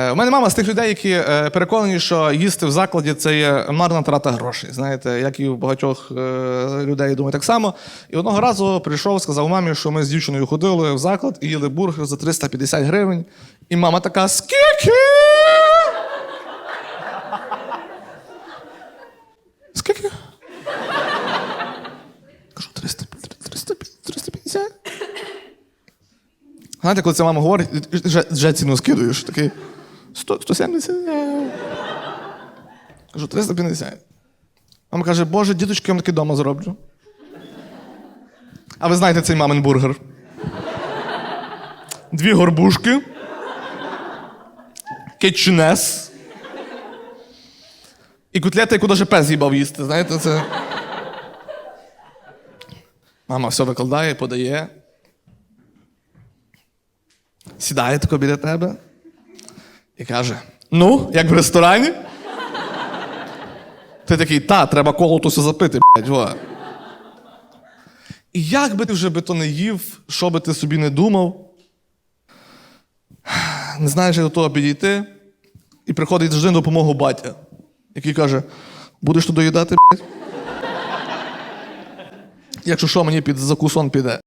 Е, У мене мама з тих людей, які е, переконані, що їсти в закладі це є марна трата грошей. Знаєте, як і у багатьох е, людей думаю, так само. І одного разу прийшов, сказав мамі, що ми з дівчиною ходили в заклад і їли бургер за 350 гривень. І мама така: скільки? Скільки? Кажу, 300, 300, 350. Знаєте, коли це мама говорить, вже ціну скидуєш. Такий 100, 170. е. Кажу, 350. Мама каже, Боже, діточки, я вам таки вдома зроблю. А ви знаєте цей мамин бургер? Дві горбушки. Кетчунес. І котлети, яку навіть пес їбав їсти. Знаєте, це. Мама все викладає, подає. Сідає тако біля тебе і каже: Ну, як в ресторані? Ти такий, та, треба колотуся запити, блядь, во. І як би ти вже би то не їв, що би ти собі не думав, не знаєш, як до того підійти, і приходить завжди на допомогу батя, який каже: будеш то доїдати, блядь? Якщо що, мені під закусон піде.